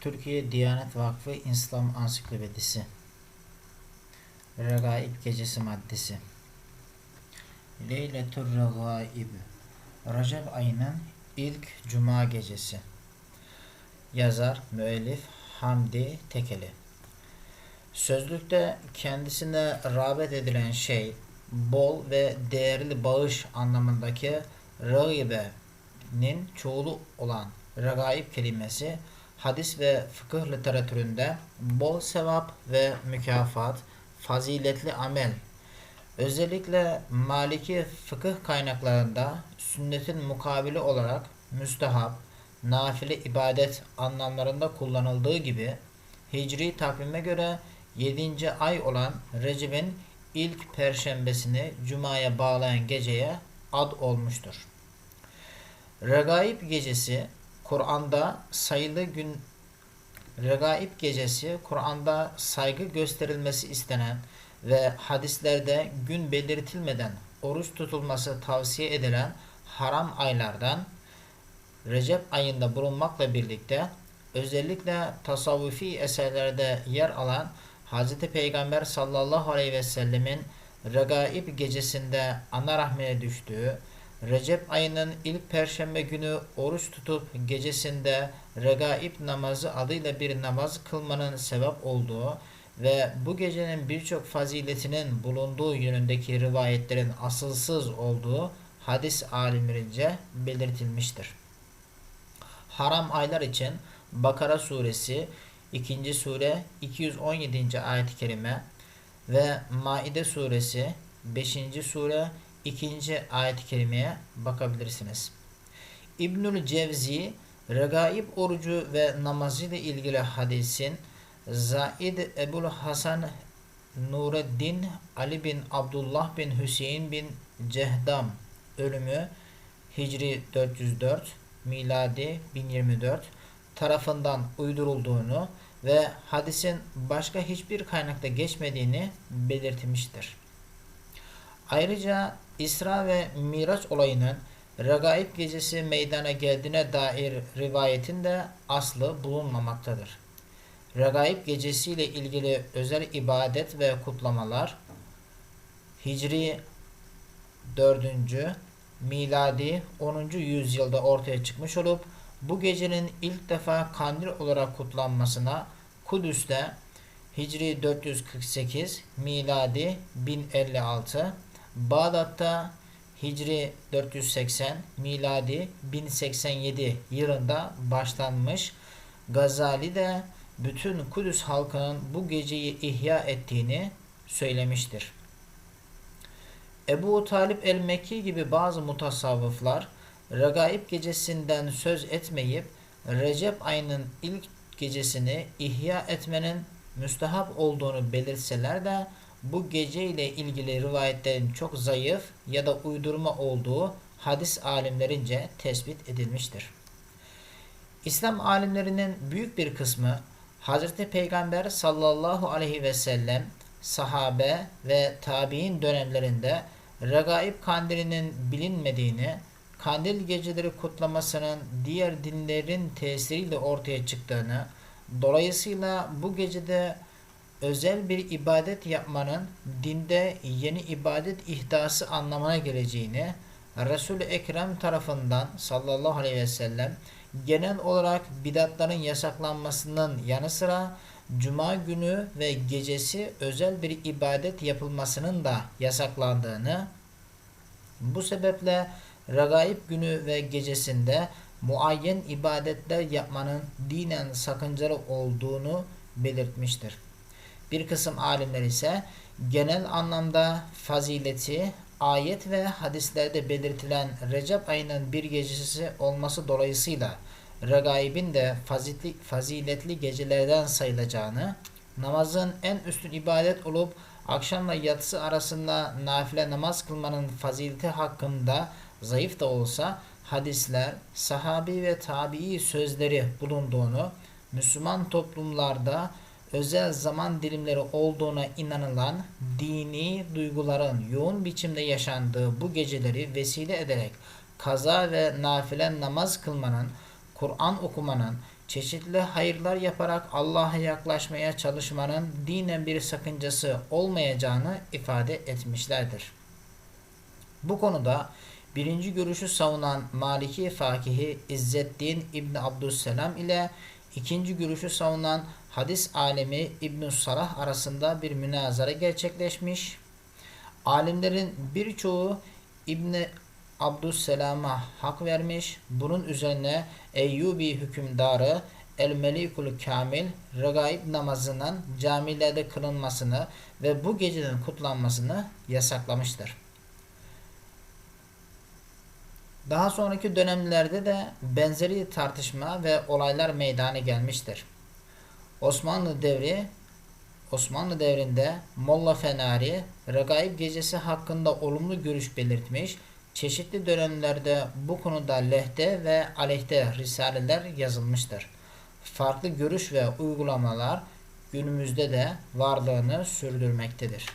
Türkiye Diyanet Vakfı İslam Ansiklopedisi. Regaib Gecesi Maddesi. Leyletür Regaib. Recep ayının ilk cuma gecesi. Yazar, müellif Hamdi Tekeli. Sözlükte kendisine rağbet edilen şey bol ve değerli bağış anlamındaki râgibe'nin çoğulu olan regaib kelimesi hadis ve fıkıh literatüründe bol sevap ve mükafat, faziletli amel, özellikle Maliki fıkıh kaynaklarında sünnetin mukabili olarak müstehap, nafile ibadet anlamlarında kullanıldığı gibi Hicri takvime göre 7. ay olan Recep'in ilk perşembesini Cuma'ya bağlayan geceye ad olmuştur. Regaib gecesi Kur'an'da sayılı gün Regaib gecesi Kur'an'da saygı gösterilmesi istenen ve hadislerde gün belirtilmeden oruç tutulması tavsiye edilen haram aylardan Recep ayında bulunmakla birlikte özellikle tasavvufi eserlerde yer alan Hz. Peygamber sallallahu aleyhi ve sellemin Regaib gecesinde ana rahmine düştüğü Recep ayının ilk perşembe günü oruç tutup gecesinde regaib namazı adıyla bir namaz kılmanın sevap olduğu ve bu gecenin birçok faziletinin bulunduğu yönündeki rivayetlerin asılsız olduğu hadis alimlerince belirtilmiştir. Haram aylar için Bakara suresi 2. sure 217. ayet-i kerime ve Maide suresi 5. sure ikinci ayet-i kerimeye bakabilirsiniz. İbnül Cevzi Regaib orucu ve namazı ile ilgili hadisin Zaid Ebul Hasan Nureddin Ali bin Abdullah bin Hüseyin bin Cehdam ölümü Hicri 404 miladi 1024 tarafından uydurulduğunu ve hadisin başka hiçbir kaynakta geçmediğini belirtmiştir. Ayrıca İsra ve Miraç olayının Regaib gecesi meydana geldiğine dair rivayetin de aslı bulunmamaktadır. Regaib gecesiyle ilgili özel ibadet ve kutlamalar Hicri 4. miladi 10. yüzyılda ortaya çıkmış olup bu gecenin ilk defa kandil olarak kutlanmasına Kudüs'te Hicri 448 miladi 1056 Bağdat'ta Hicri 480 miladi 1087 yılında başlanmış. Gazali de bütün Kudüs halkının bu geceyi ihya ettiğini söylemiştir. Ebu Talip el-Mekki gibi bazı mutasavvıflar Regaib gecesinden söz etmeyip Recep ayının ilk gecesini ihya etmenin müstehap olduğunu belirtseler de bu gece ile ilgili rivayetlerin çok zayıf ya da uydurma olduğu hadis alimlerince tespit edilmiştir. İslam alimlerinin büyük bir kısmı Hz. Peygamber sallallahu aleyhi ve sellem sahabe ve tabi'in dönemlerinde regaib kandilinin bilinmediğini, kandil geceleri kutlamasının diğer dinlerin tesiriyle ortaya çıktığını, dolayısıyla bu gecede özel bir ibadet yapmanın dinde yeni ibadet ihdası anlamına geleceğini Resul-i Ekrem tarafından sallallahu aleyhi ve sellem genel olarak bidatların yasaklanmasının yanı sıra Cuma günü ve gecesi özel bir ibadet yapılmasının da yasaklandığını bu sebeple Regaib günü ve gecesinde muayyen ibadetler yapmanın dinen sakıncalı olduğunu belirtmiştir. Bir kısım alimler ise genel anlamda fazileti ayet ve hadislerde belirtilen Recep ayının bir gecesi olması dolayısıyla regaibin de faziletli, faziletli gecelerden sayılacağını, namazın en üstün ibadet olup akşamla yatsı arasında nafile namaz kılmanın fazileti hakkında zayıf da olsa hadisler, sahabi ve tabii sözleri bulunduğunu, Müslüman toplumlarda özel zaman dilimleri olduğuna inanılan dini duyguların yoğun biçimde yaşandığı bu geceleri vesile ederek kaza ve nafile namaz kılmanın, Kur'an okumanın, çeşitli hayırlar yaparak Allah'a yaklaşmaya çalışmanın dinen bir sakıncası olmayacağını ifade etmişlerdir. Bu konuda birinci görüşü savunan Maliki Fakihi İzzettin İbni Abdüsselam ile ikinci görüşü savunan hadis alemi İbn Salah arasında bir münazara gerçekleşmiş. Alimlerin birçoğu İbni Abdüsselam'a hak vermiş. Bunun üzerine Eyyubi hükümdarı El Melikul Kamil regaib namazının camilerde kılınmasını ve bu gecenin kutlanmasını yasaklamıştır. Daha sonraki dönemlerde de benzeri tartışma ve olaylar meydana gelmiştir. Osmanlı devri Osmanlı devrinde Molla Fenari Regaib gecesi hakkında olumlu görüş belirtmiş, çeşitli dönemlerde bu konuda lehte ve aleyhte risaleler yazılmıştır. Farklı görüş ve uygulamalar günümüzde de varlığını sürdürmektedir.